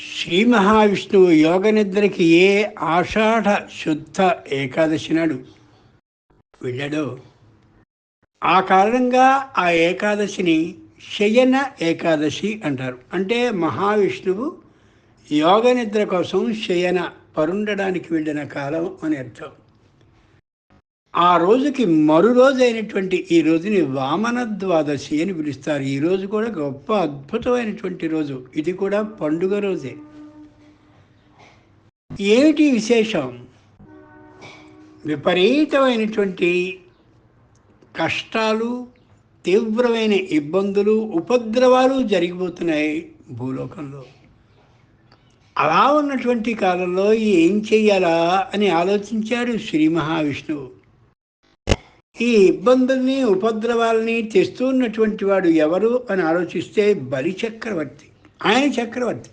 శ్రీ మహావిష్ణువు యోగ నిద్రకి ఏ ఆషాఢ శుద్ధ ఏకాదశి నాడు? వెళ్ళాడో? ఆ కారణంగా ఆ ఏకాదశిని శయన ఏకాదశి అంటారు. అంటే మహావిష్ణువు యోగ నిద్ర కోసం శయన పరుండడానికి వెళ్ళిన కాలం అని అర్థం. ఆ రోజుకి మరు రోజు అయినటువంటి ఈ రోజుని వామన ద్వాదశి అని పిలుస్తారు. ఈ రోజు కూడా గొప్ప అద్భుతమైనటువంటి రోజు. ఇది కూడా పండుగ రోజే. ఏమిటి విశేషం? విపరీతమైనటువంటి కష్టాలు తీవ్రమైన ఇబ్బందులు ఉపద్రవాలు జరిగిపోతున్నాయి భూలోకంలో. అలా ఉన్నటువంటి కాలంలో ఏం చెయ్యాలా అని ఆలోచించారు శ్రీ మహావిష్ణువు. ఈ ఇబ్బందుల్ని ఉపద్రవాల్ని తెస్తూ ఉన్నటువంటి వాడు ఎవరు అని ఆలోచిస్తే బలి చక్రవర్తి. ఆయన చక్రవర్తి.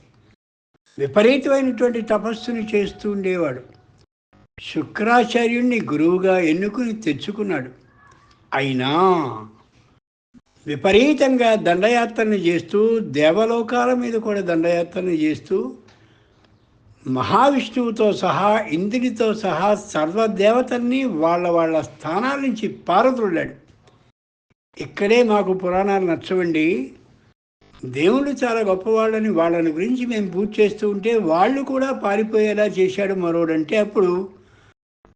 విపరీతమైనటువంటి తపస్సుని చేస్తూ ఉండేవాడు. శుక్రాచార్యుణ్ణి గురువుగా ఎన్నుకుని తెచ్చుకున్నాడు. అయినా విపరీతంగా దండయాత్రను చేస్తూ దేవలోకాల మీద కూడా దండయాత్రను చేస్తూ మహావిష్ణువుతో సహా ఇంద్రుడితో సహా సర్వదేవతల్ని వాళ్ళ వాళ్ళ స్థానాల నుంచి పారదొల్లాడు ఇక్కడే మాకు పురాణాలు నచ్చవండి. దేవుళ్ళు చాలా గొప్పవాళ్ళని వాళ్ళని గురించి మేము పూజ చేస్తూ ఉంటే వాళ్ళు కూడా పారిపోయేలా చేశాడు మరోడంటే అప్పుడు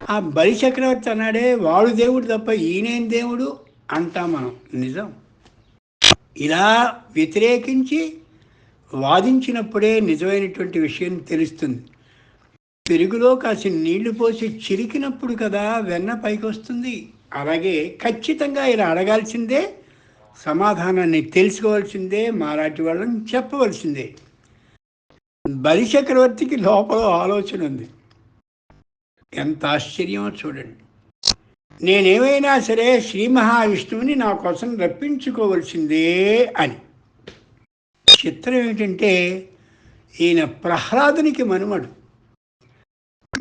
ఆ బలి చక్రవర్తి అన్నాడే వాడు దేవుడు తప్ప ఈయనేం దేవుడు? అంటాం మనం. నిజం. ఇలా వ్యతిరేకించి వాదించినప్పుడే నిజమైనటువంటి విషయం తెలుస్తుంది. పెరుగులో కాసి నీళ్ళు పోసి చిరికినప్పుడు కదా వెన్న పైకి వస్తుంది అలాగే ఖచ్చితంగా ఇలా అడగాల్సిందే సమాధానాన్ని తెలుసుకోవాల్సిందే మారాటి వాళ్ళని చెప్పవలసిందే. బలి చక్రవర్తికి లోపల ఆలోచన ఉంది. ఎంత ఆశ్చర్యమో చూడండి. నేనేమైనా సరే శ్రీ మహావిష్ణువుని నా కోసం రప్పించుకోవలసిందే అని. చిత్రం ఏమిటంటే ఈయన ప్రహ్లాదునికి మనుమడు.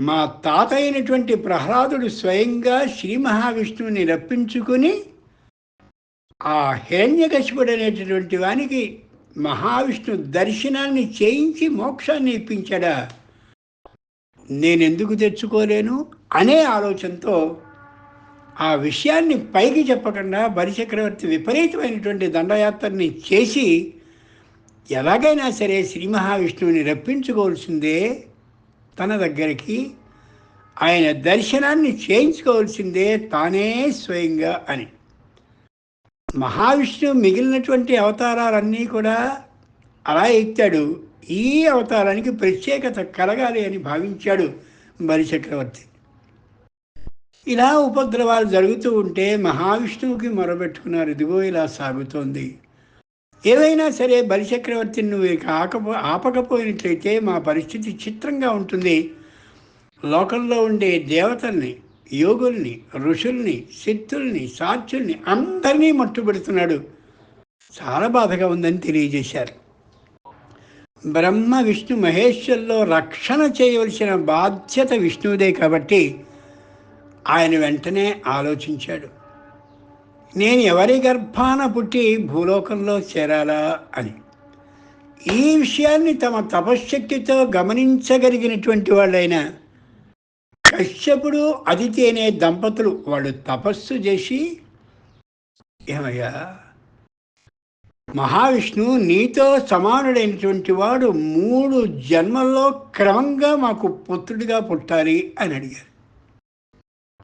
మా తాత అయినటువంటి ప్రహ్లాదుడు స్వయంగా శ్రీ మహావిష్ణువుని రప్పించుకుని ఆ హిరణ్యకశిపుడు అనేటటువంటి వానికి మహావిష్ణు దర్శనాన్ని చేయించి మోక్షాన్ని ఇప్పించాడా? నేనెందుకు తెచ్చుకోలేను అనే ఆలోచనతో ఆ విషయాన్ని పైకి చెప్పకుండా బలిచక్రవర్తి విపరీతమైనటువంటి దండయాత్రని చేసి ఎలాగైనా సరే శ్రీ మహావిష్ణువుని రప్పించుకోవాల్సిందే తన దగ్గరికి. ఆయన దర్శనాన్ని చేయించుకోవాల్సిందే తానే స్వయంగా అని. మహావిష్ణువు మిగిలినటువంటి అవతారాలన్నీ కూడా అలా ఎత్తాడు. ఈ అవతారానికి ప్రత్యేకత కలగాలి అని భావించాడు బలిచక్రవర్తి ఇలా ఉపద్రవాలు జరుగుతూ ఉంటే మహావిష్ణువుకి మొరబెట్టుకున్నారు ఇదిగో ఇలా సాగుతోంది. ఏవైనా సరే బలిచక్రవర్తిని నువ్వు ఆకపో ఆపకపోయినట్లయితే మా పరిస్థితి చిత్రంగా ఉంటుంది. లోకంలో ఉండే దేవతల్ని యోగుల్ని ఋషుల్ని సిద్ధుల్ని సాక్షుల్ని అందరినీ మట్టుబెడుతున్నాడు. చాలా బాధగా ఉందని తెలియజేశారు. బ్రహ్మ విష్ణు మహేశ్వరులో రక్షణ చేయవలసిన బాధ్యత విష్ణువుదే కాబట్టి ఆయన వెంటనే ఆలోచించాడు. నేను ఎవరి గర్భాన పుట్టి భూలోకంలో చేరాలా అని. ఈ విషయాన్ని తమ తపశ్శక్తితో గమనించగలిగినటువంటి వాళ్ళైన కశ్యపుడు అదితి అనే దంపతులు వాళ్ళు తపస్సు చేసి ఏమయ్యా మహావిష్ణువు నీతో సమానుడైనటువంటి వాడు మూడు జన్మల్లో క్రమంగా మాకు పుత్రుడిగా పుట్టాలి అని అడిగారు.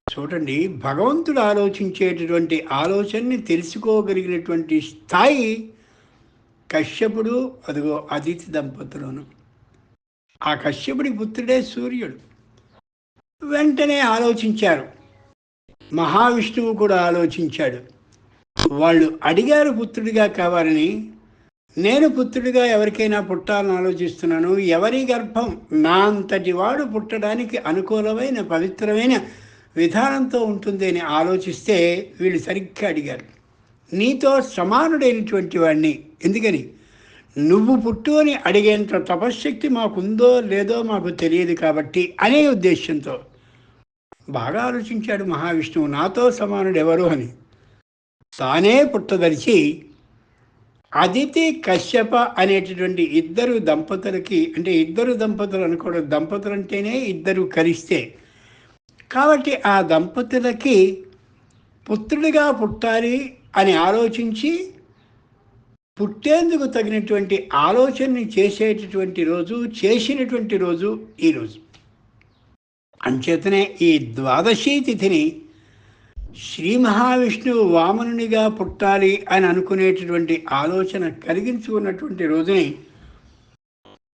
చూడండి భగవంతుడు ఆలోచించేటటువంటి ఆలోచనని తెలుసుకోగలిగినటువంటి స్థాయి కశ్యపుడు అదిగో అదితి దంపతులను. ఆ కశ్యపుడి పుత్రుడే సూర్యుడు. వెంటనే ఆలోచించారు. మహావిష్ణువు కూడా ఆలోచించాడు. వాళ్ళు అడిగారు పుత్రుడిగా కావాలని. నేను పుత్రుడిగా ఎవరికైనా పుట్టాలని ఆలోచిస్తున్నాను. ఎవరి గర్భం నా అంతటి వాడు పుట్టడానికి అనుకూలమైన పవిత్రమైన విధానంతో ఉంటుంది అని ఆలోచిస్తే వీళ్ళు సరిగ్గా అడిగారు. నీతో సమానుడైనటువంటి వాడిని. ఎందుకని? నువ్వు పుట్టు అని అడిగేంత తపశ్శక్తి మాకుందో లేదో మాకు తెలియదు కాబట్టి అనే ఉద్దేశంతో బాగా ఆలోచించాడు మహావిష్ణువు. నాతో సమానుడు ఎవరు అని. తానే పుట్టదలిచి అదితి కశ్యప అనేటటువంటి ఇద్దరు దంపతులకి అంటే ఇద్దరు దంపతులు అనుకోవడం దంపతులు అంటేనే ఇద్దరు కలిస్తే కాబట్టి ఆ దంపతులకి పుత్రుడిగా పుట్టాలి అని ఆలోచించి పుట్టేందుకు తగినటువంటి ఆలోచనని చేసేటటువంటి రోజు చేసినటువంటి రోజు ఈరోజు అంచేతనే ఈ ద్వాదశీ తిథిని శ్రీ మహావిష్ణువు వామనునిగా పుట్టాలి అని అనుకునేటటువంటి ఆలోచన కలిగించుకున్నటువంటి రోజుని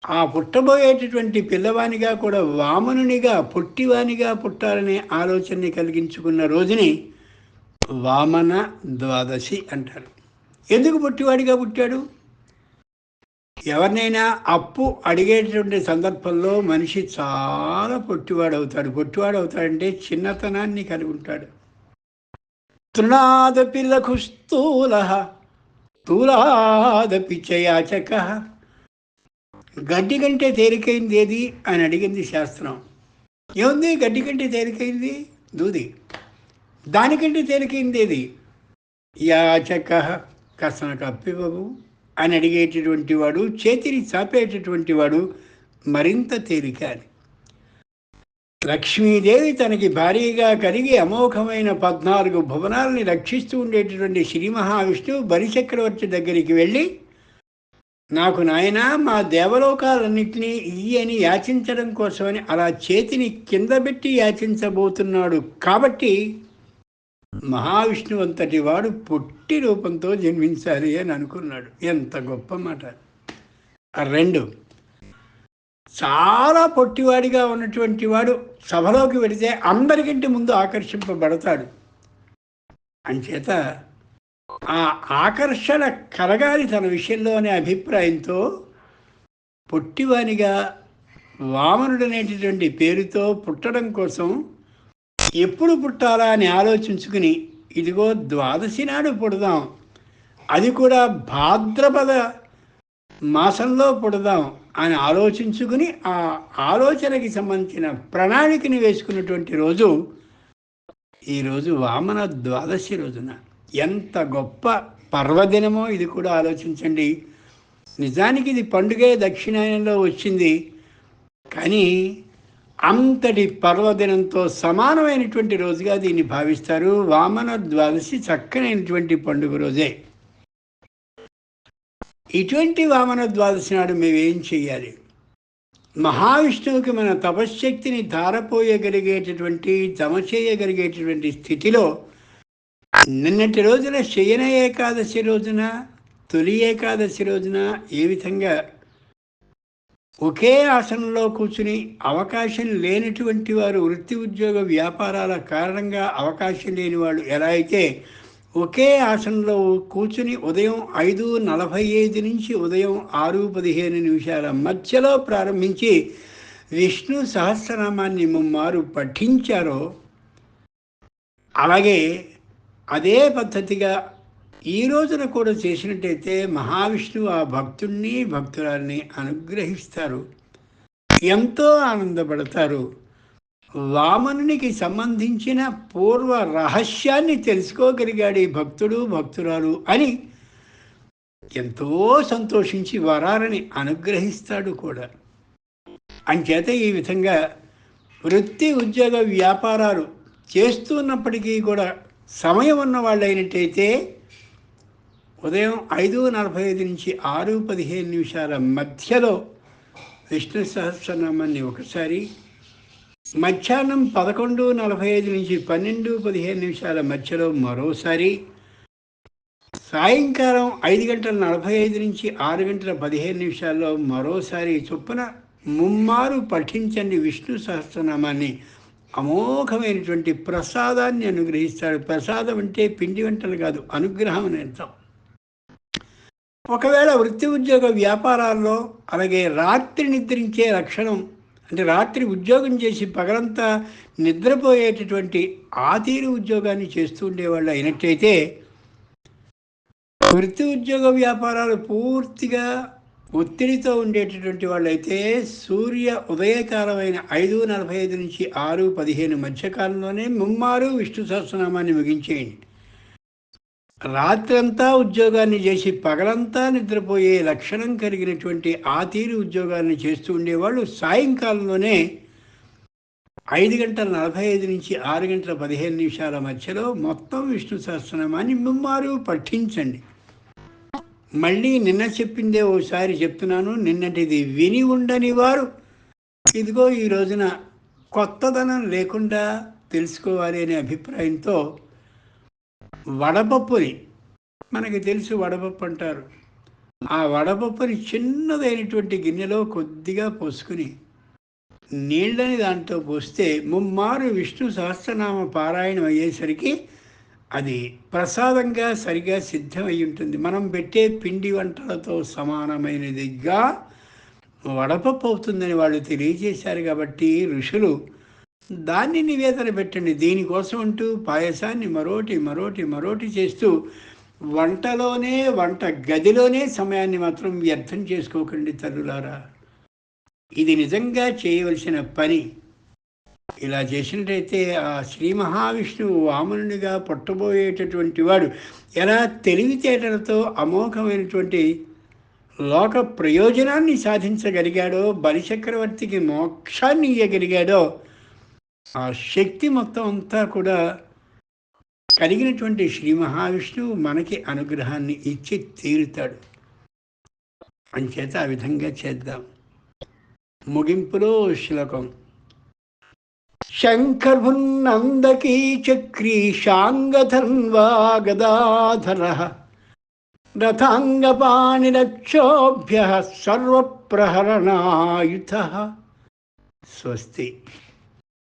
ఆ పుట్టబోయేటటువంటి పిల్లవానిగా కూడా వామనునిగా పుట్టివానిగా పుట్టాలనే ఆలోచనని కలిగించుకున్న రోజుని వామన ద్వాదశి అంటారు. ఎందుకు పుట్టివాడిగా పుట్టాడు? ఎవరినైనా అప్పు అడిగేటటువంటి సందర్భంలో మనిషి చాలా పొట్టివాడు అవుతాడు పొట్టివాడు అవుతాడంటే చిన్నతనాన్ని కలిగి ఉంటాడు. తృణాదపి లఘు స్థూల స్థూలాదపి చయాచక గడ్డి కంటే తేలికైంది ఏది అని అడిగింది శాస్త్రం. ఏముంది? గడ్డి కంటే తేలికైంది? దూది. దానికంటే తేలికైంది ఏది? యాచక కసన కప్పివవు అని అడిగేటటువంటి వాడు చేతిని చాపేటటువంటి వాడు మరింత తేలిక అని లక్ష్మీదేవి తనకి భారీగా కలిగి అమోఘమైన పద్నాలుగు భువనాలని రక్షిస్తూ ఉండేటటువంటి శ్రీ మహావిష్ణువు బలిచక్రవర్తి దగ్గరికి వెళ్ళి నాకు నాయన మా దేవలోకాలన్నింటినీ ఇయ్యి అని యాచించడం కోసమని అలా చేతిని కింద పెట్టి యాచించబోతున్నాడు. కాబట్టి మహావిష్ణువు అంతటి వాడు పొట్టి రూపంతో జన్మించాలి అని అనుకున్నాడు. ఎంత గొప్ప మాట. రెండు చాలా పొట్టివాడిగా ఉన్నటువంటి వాడు సభలోకి వెళితే అందరికంటే ముందు ఆకర్షింపబడతాడు. అంచేత ఆ ఆకర్షణ కలగాలి తన విషయంలో అనే అభిప్రాయంతో పొట్టివానిగా వామనుడనేటటువంటి పేరుతో పుట్టడం కోసం ఎప్పుడు పుట్టాలా అని ఆలోచించుకుని ఇదిగో ద్వాదశి నాడు పుడదాం అది కూడా భాద్రపద మాసంలో పుడదాం అని ఆలోచించుకుని ఆ ఆలోచనకి సంబంధించిన ప్రణాళికని వేసుకున్నటువంటి రోజు ఈరోజు వామన ద్వాదశి రోజున. ఎంత గొప్ప పర్వదినమో ఇది కూడా ఆలోచించండి. నిజానికి ఇది పండుగే దక్షిణాయనంలో వచ్చింది. కానీ అంతటి పర్వదినంతో సమానమైనటువంటి రోజుగా దీన్ని భావిస్తారు. వామన ద్వాదశి చక్కనైనటువంటి పండుగ రోజే. ఇటువంటి వామన ద్వాదశి నాడు మేమేం చేయాలి మహావిష్ణువుకి మన తపశ్శక్తిని ధారపోయగలిగేటటువంటి జమ చేయగలిగేటటువంటి స్థితిలో నిన్నటి రోజున శయన ఏకాదశి రోజున తొలి ఏకాదశి రోజున ఏ విధంగా ఒకే ఆసనంలో కూర్చుని అవకాశం లేనటువంటి వారు వృత్తి ఉద్యోగ వ్యాపారాల కారణంగా అవకాశం లేని వాళ్ళు ఎలా అయితే ఒకే ఆసనంలో కూర్చుని ఉదయం ఐదు నలభై ఐదు నుంచి ఉదయం ఆరు పదిహేను నిమిషాల మధ్యలో ప్రారంభించి విష్ణు సహస్రనామాన్ని ముమ్మారు పఠించారో అలాగే అదే పద్ధతిగా ఈ రోజున కూడా చేసినట్టయితే మహావిష్ణువు ఆ భక్తుణ్ణి భక్తురాల్ని అనుగ్రహిస్తారు. ఎంతో ఆనందపడతారు. వామనునికి సంబంధించిన పూర్వ రహస్యాన్ని తెలుసుకోగలిగాడు ఈ భక్తుడు భక్తురాలు అని ఎంతో సంతోషించి వరాలని అనుగ్రహిస్తాడు కూడా. అంచేత ఈ విధంగా వృత్తి ఉద్యోగ వ్యాపారాలు చేస్తున్నప్పటికీ కూడా సమయం ఉన్న వాళ్ళు అయినట్టయితే ఉదయం ఐదు నలభై ఐదు నుంచి ఆరు పదిహేను నిమిషాల మధ్యలో విష్ణు సహస్రనామాన్ని ఒకసారి మధ్యాహ్నం పదకొండు నలభై ఐదు నుంచి పన్నెండు పదిహేను నిమిషాల మధ్యలో మరోసారి సాయంకాలం ఐదు గంటల నలభై ఐదు నుంచి ఆరు గంటల పదిహేను నిమిషాల్లో మరోసారి చొప్పున ముమ్మారు పఠించండి విష్ణు సహస్రనామాన్ని. అమోఘమైనటువంటి ప్రసాదాన్ని అనుగ్రహిస్తాడు ప్రసాదం అంటే పిండి వంటలు కాదు అనుగ్రహం అని అర్థం. ఒకవేళ వృత్తి ఉద్యోగ వ్యాపారాల్లో అలాగే రాత్రి నిద్రించే లక్షణం అంటే రాత్రి ఉద్యోగం చేసి పగలంతా నిద్రపోయేటటువంటి ఆ తీరు ఉద్యోగాన్ని చేస్తూ ఉండేవాళ్ళు అయినట్టయితే వృత్తి ఉద్యోగ వ్యాపారాలు పూర్తిగా ఒత్తిడితో ఉండేటటువంటి వాళ్ళైతే సూర్య ఉదయకాలమైన ఐదు నలభై ఐదు నుంచి ఆరు పదిహేను మధ్యకాలంలోనే ముమ్మారు విష్ణు సహస్రనామాన్ని ముగించేయండి. రాత్రంతా ఉద్యోగాన్ని చేసి పగలంతా నిద్రపోయే లక్షణం కలిగినటువంటి ఆ తీరు ఉద్యోగాన్ని చేస్తూ ఉండేవాళ్ళు సాయంకాలంలోనే ఐదు గంటల నలభై ఐదు నుంచి ఆరు గంటల పదిహేను నిమిషాల మధ్యలో మొత్తం విష్ణు సహస్రనామాన్ని ముమ్మారు పఠించండి. మళ్ళీ నిన్న చెప్పిందే ఓసారి చెప్తున్నాను నిన్నటిది విని ఉండని వారు. ఇదిగో ఈ రోజున కొత్తదనం లేకుండా తెలుసుకోవాలి అనే అభిప్రాయంతో వడపప్పుని మనకి తెలుసు వడపప్పు అంటారు ఆ వడపప్పుని చిన్నదైనటువంటి గిన్నెలో కొద్దిగా పోసుకుని నీళ్ళని దాంట్లో పోస్తే ముమ్మారు విష్ణు సహస్రనామ పారాయణం అయ్యేసరికి అది ప్రసాదంగా సరిగా సిద్ధమై ఉంటుంది మనం పెట్టే పిండి వంటలతో సమానమైనదిగా వడపప్పు అవుతుందని వాళ్ళు తెలియజేశారు కాబట్టి ఋషులు దాన్ని నివేదన పెట్టండి. దీనికోసం అంటూ పాయసాన్ని మరోటి మరోటి మరోటి చేస్తూ వంటలోనే వంట గదిలోనే సమయాన్ని మాత్రం వ్యర్థం చేసుకోకండి తల్లులారా. ఇది నిజంగా చేయవలసిన పని. ఇలా చేసినట్టయితే ఆ శ్రీ మహావిష్ణువు వామనుడిగా పుట్టబోయేటటువంటి వాడు ఎలా తెలివితేటలతో అమోఘమైనటువంటి లోక ప్రయోజనాన్ని సాధించగలిగాడో బలిచక్రవర్తికి మోక్షాన్ని ఇయ్యగలిగాడో ఆ శక్తి మొత్తం అంతా కూడా కలిగినటువంటి శ్రీ మహావిష్ణువు మనకి అనుగ్రహాన్ని ఇచ్చి తీరుతాడు. అంచేత ఆ విధంగా చేద్దాం. ముగింపులో శ్లోకం. శంఖర్భున్నందకీ చక్రీ శాంగధన్వా గదాధర రథాంగపాణిరక్షోభ్య సర్వప్రహరణాయుధ స్వస్తి.